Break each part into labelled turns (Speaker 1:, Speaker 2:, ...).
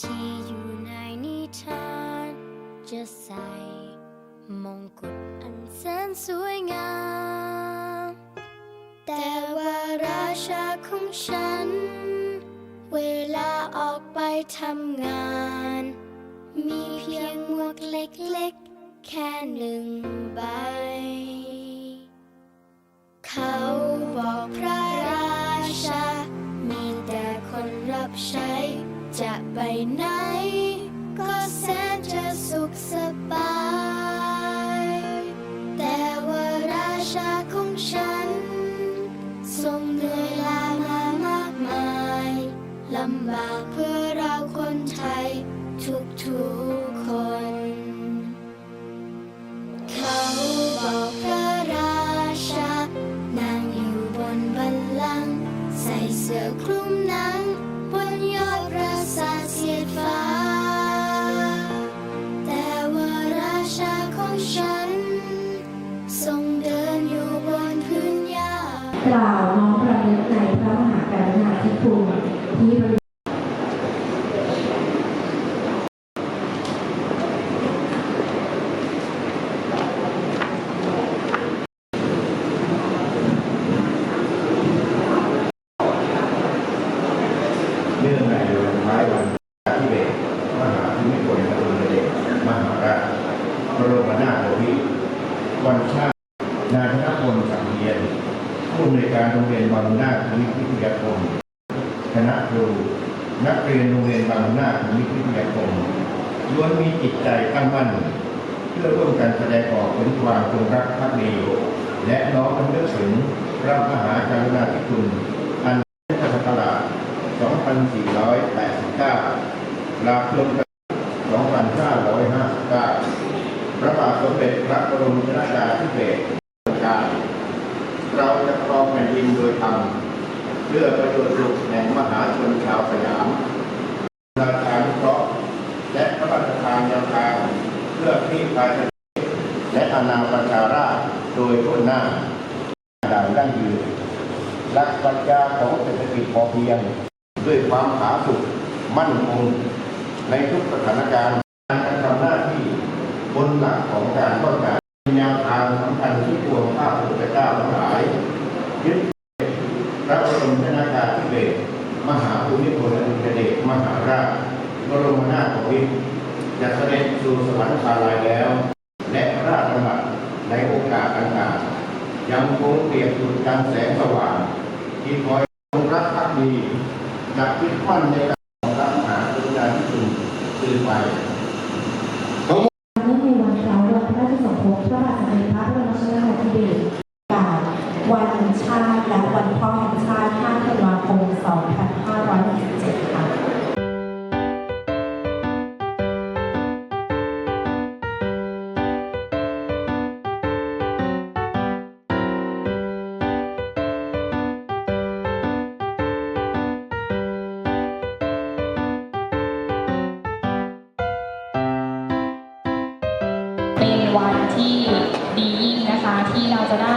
Speaker 1: ที่อยู่ในนิทานจะใส่มงกุฎอันแสนสวยงาม แต่ว่าราชาของฉัน เวลาออกไปทำงาน มีเพียงหมวกเล็กๆ แค่หนึ่งใบ เขาบอกพระราชา มีแต่คนรับใช้ จะไปไหน ก็แสนจะสุขสบาย แต่ว่าราชาของฉัน ทรงเหนื่อยล้ามามากมายลำบากเพื่อเราคนไทยทุกทุก กล่าวน้อ
Speaker 2: มรำลึกในพระมหากรุณาธิคุณที่บริ
Speaker 3: เนื่องในวันคล้ายวันที่เบศมหาภูมิพลอดุลยเดชมหาราชบรมนาถบพิตรวันชาตินายธนพลสังเวียนผู้อำนวย การโรงเรียนบางนาคภูมิพิทยาคมคณะครูนักเรียนโรงเรียนบางนาคภูมิพิทยาคมล้วนมีจิตใจตั้งมั่นเพื่อร่วมกันแสดงออกถึงความจงรักภักดีและน้อมรำลึกถึงพระมหากรุณาธิคุณอันพุทธศักราช2489ลาคลมกัน2559พระบาทสมเด็จพระบรมชนกาธิเบศร เราจะครองแผ่นดินโดยธรรมเพื่อประโยชน์สุขแห่งมหาชนชาวสยามราชานุเคราะห์และพระราชทานแนวทางเพื่อคลี่คลายและอาณาประชาราษฎร์โดยทั่วหน้าด่างยั่งยืนหลักปรัชญาของเศรษฐกิจพอเพียง ด้วยความผาสุกมั่นคงในทุกสถานการณ์การทำหน้าที่บนหลักของการต้องการแนวทางสำคัญที่ควรข้าพ เจ้าทั้งหลาย ยึดพระบรมชนากาธิเบศมหาภูมิพลอดุลยเดชมหาราชบรมนาถบพิตรจะเสด็จสู่สวรรคาลัยแล้ว และพระราชดำรัสในโอกาสต่างๆยังคงเปรียบจุดการแสงสว่าง ที่คอยรักภักดีจากคิดมั่นในการของรักษาดุลาธิคุณสืบไป
Speaker 2: เนื่องในวันคล้ายวันพระราชสมภพพระบาทสมเด็จพระบรมชนกาธิเบศรกาศวันชาติและ วันพ่อแห่งชาติ 5 ธันวาคม 2567 ค่ะ
Speaker 4: เป็นวันที่ดียิ่งนะคะที่เราจะได้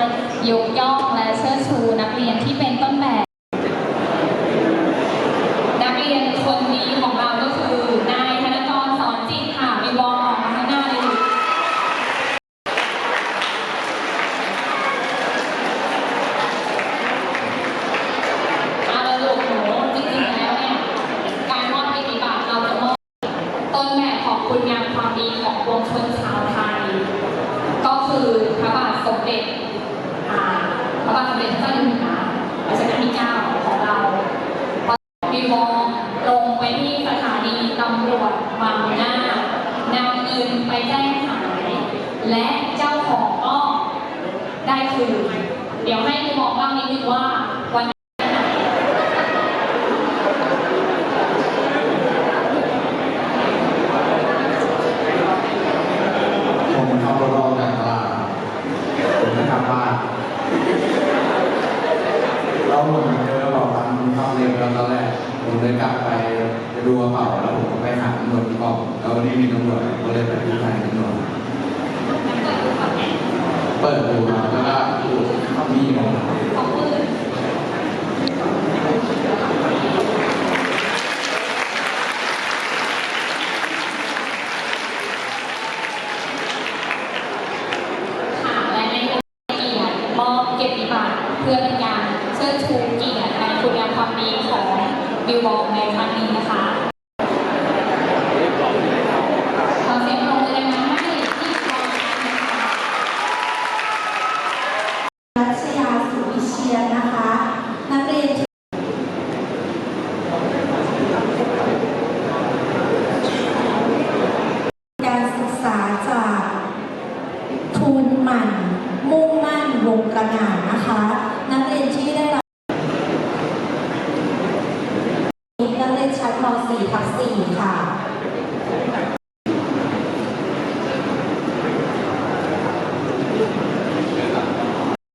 Speaker 4: ยกย่องและเชิดชูนักเรียนที่เป็นต้นแบบ นักเรียนคนนี้ของเราก็คือนายธนกรสอนจิตค่ะมีวอลออกมาข้างหน้าเลยลูกเอาละลูกหนูจริงๆแล้วเนี่ยการมอบเกียรติบัตรเราจะมอบ ต้นแบบของ คุณงามความดีของปวงชนชาวไทย ก็คือพระบาทสมเด็จพระบาทสมเด็จพระเจ้าอยู่หัวรัชกาลที่เก้าของเรามีวงลงไปที่สถานีตำรวจบางหน้านำเงินไปแจ้งหาย และเจ้าของก็ได้คืนเดี๋ยวให้คุณมองเล่านิดนึงว่าวันนั้น
Speaker 5: ผมขับรถออกจากตลาดผมจะกลับบ้านเราเหมือนเจอกระเป๋าตังค์มันเข้าเร็วแล้วตอนแรก ผมเลยกลับไปจะดูกระเป๋าแล้วผมก็ไปหา เรวจที่กองแล้ววันนี้มีตำรวจก็เลยไปที่สถานีตำหวจเปิดดูครับแล้วก็มีของ
Speaker 4: ของมือ ดีของบิวบองในครั้งนี้นะคะขอเสียงปรบมือดังๆให้ที่กองนะคะ
Speaker 2: รัชยาสุวิเชียนนะคะ นักเรียนการศึกษาจากทูลหมัน มุ่งมั่นวงกระหน่ำนะคะ นักเรียนที่ได้รับ นักเรียนชั้นม .4 ทับ4ค่ะ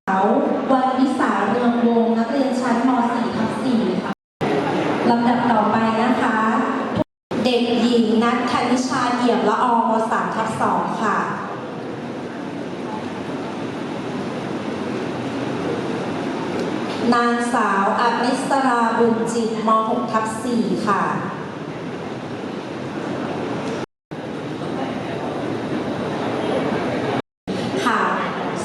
Speaker 2: เขาววันวิสาเรืองวงศ์นักเรียนชั้นม .4 ทับ4ค่ะลำดับต่อไปนะคะ เด็กหญิงนัทคณิชาเอี่ยมละอม3ทับ2ค่ะ นางสาวอภิสราบุญจิตม 6 ทับ4ค่ะ ค่ะ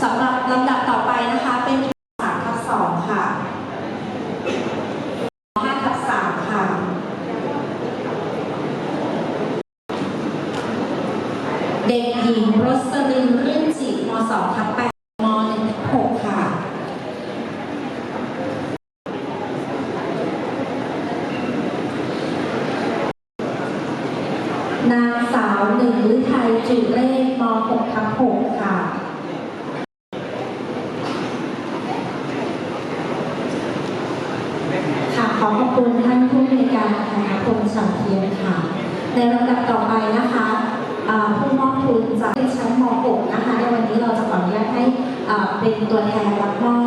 Speaker 2: สำหรับลำดับต่อไปนะคะเป็น3ทับ2ค่ะ5ทับ3ค่ะ เด็กหญิงรสลินรื่นจิตม2ทับ8ม1ทับ6ค่ะ นางสาวหนึ่งฤทัยจุเรศม 6 ค่ะค่ะขอขอบคุณท่านผู้มีการคณะพงศ์สังเทียนค่ะ ในลำดับต่อไปนะคะผู้มอบทุนจากชั้นม .6 นะคะในวันนี้เราจะขออนุญาตให้เป็นตัวแทนรับมอบ